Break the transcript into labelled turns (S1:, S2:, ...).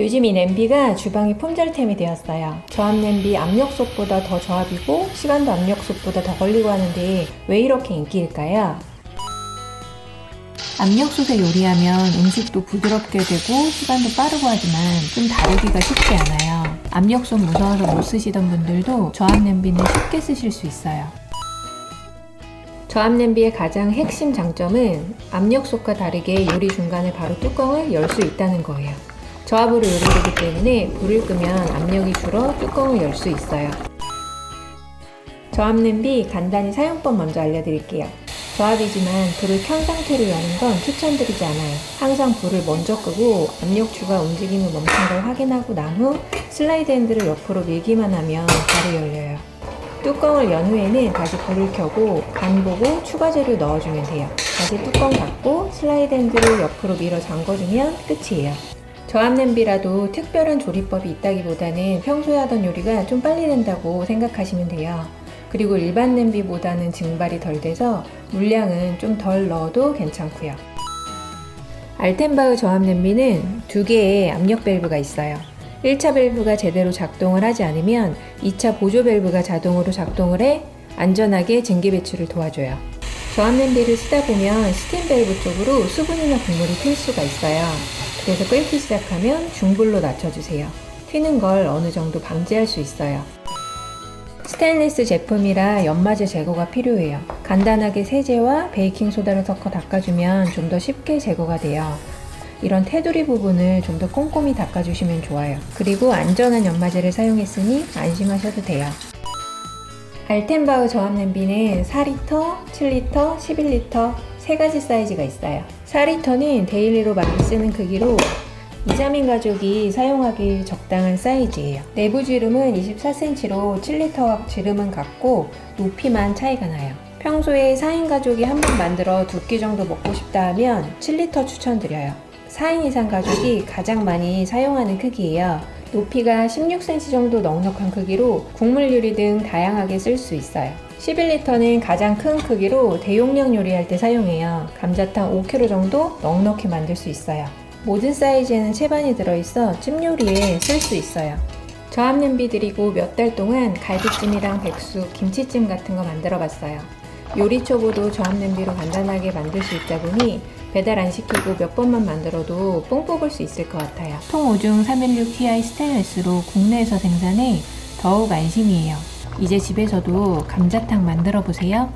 S1: 요즘 이 냄비가 주방의 품절템이 되었어요. 저압 냄비 압력솥보다 더 저압이고 시간도 압력솥보다 더 걸리고 하는데 왜 이렇게 인기일까요? 압력솥에 요리하면 음식도 부드럽게 되고 시간도 빠르고 하지만 좀 다루기가 쉽지 않아요. 압력솥 무서워서 못 쓰시던 분들도 저압 냄비는 쉽게 쓰실 수 있어요. 저압 냄비의 가장 핵심 장점은 압력솥과 다르게 요리 중간에 바로 뚜껑을 열 수 있다는 거예요. 저압으로 요리되기 때문에 불을 끄면 압력이 줄어 뚜껑을 열 수 있어요. 저압 냄비 간단히 사용법 먼저 알려드릴게요. 저압이지만 불을 켠 상태로 여는 건 추천드리지 않아요. 항상 불을 먼저 끄고 압력추가 움직임을 멈춘 걸 확인하고 난 후 슬라이드 핸들을 옆으로 밀기만 하면 바로 열려요. 뚜껑을 연 후에는 다시 불을 켜고 간 보고 추가 재료 넣어주면 돼요. 다시 뚜껑 닫고 슬라이드 핸들을 옆으로 밀어 잠궈주면 끝이에요. 저압 냄비라도 특별한 조리법이 있다기보다는 평소에 하던 요리가 좀 빨리 된다고 생각하시면 돼요. 그리고 일반 냄비보다는 증발이 덜 돼서 물량은 좀 덜 넣어도 괜찮고요. 알텐바흐 저압 냄비는 두 개의 압력 밸브가 있어요. 1차 밸브가 제대로 작동을 하지 않으면 2차 보조 밸브가 자동으로 작동을 해 안전하게 증기 배출을 도와줘요. 저압 냄비를 쓰다 보면 스팀 밸브 쪽으로 수분이나 국물이 튈 수가 있어요. 그래서 끓기 시작하면 중불로 낮춰주세요. 튀는 걸 어느 정도 방지할 수 있어요. 스테인리스 제품이라 연마제 제거가 필요해요. 간단하게 세제와 베이킹소다를 섞어 닦아주면 좀 더 쉽게 제거가 돼요. 이런 테두리 부분을 좀 더 꼼꼼히 닦아주시면 좋아요. 그리고 안전한 연마제를 사용했으니 안심하셔도 돼요. 알텐바흐 저압 냄비는 4리터, 7리터, 11리터 세 가지 사이즈가 있어요. 4리터는 데일리로 많이 쓰는 크기로 2, 3인 가족이 사용하기 적당한 사이즈예요. 내부 지름은 24cm로 7리터와 지름은 같고 높이만 차이가 나요. 평소에 4인 가족이 한 번 만들어 두 끼 정도 먹고 싶다 하면 7리터 추천드려요. 4인 이상 가족이 가장 많이 사용하는 크기예요. 높이가 16cm 정도 넉넉한 크기로 국물 요리 등 다양하게 쓸 수 있어요. 11리터는 가장 큰 크기로 대용량 요리할 때 사용해요. 감자탕 5kg 정도 넉넉히 만들 수 있어요. 모든 사이즈에는 채반이 들어있어 찜 요리에 쓸 수 있어요. 저압 냄비 들이고 몇 달 동안 갈비찜이랑 백숙, 김치찜 같은 거 만들어 봤어요. 요리 초보도 저압 냄비로 간단하게 만들 수 있다 보니 배달 안 시키고 몇 번만 만들어도 뽕 뽑을 수 있을 것 같아요. 통 5중 316ti 스테인레스로 국내에서 생산해 더욱 안심이에요. 이제 집에서도 감자탕 만들어 보세요.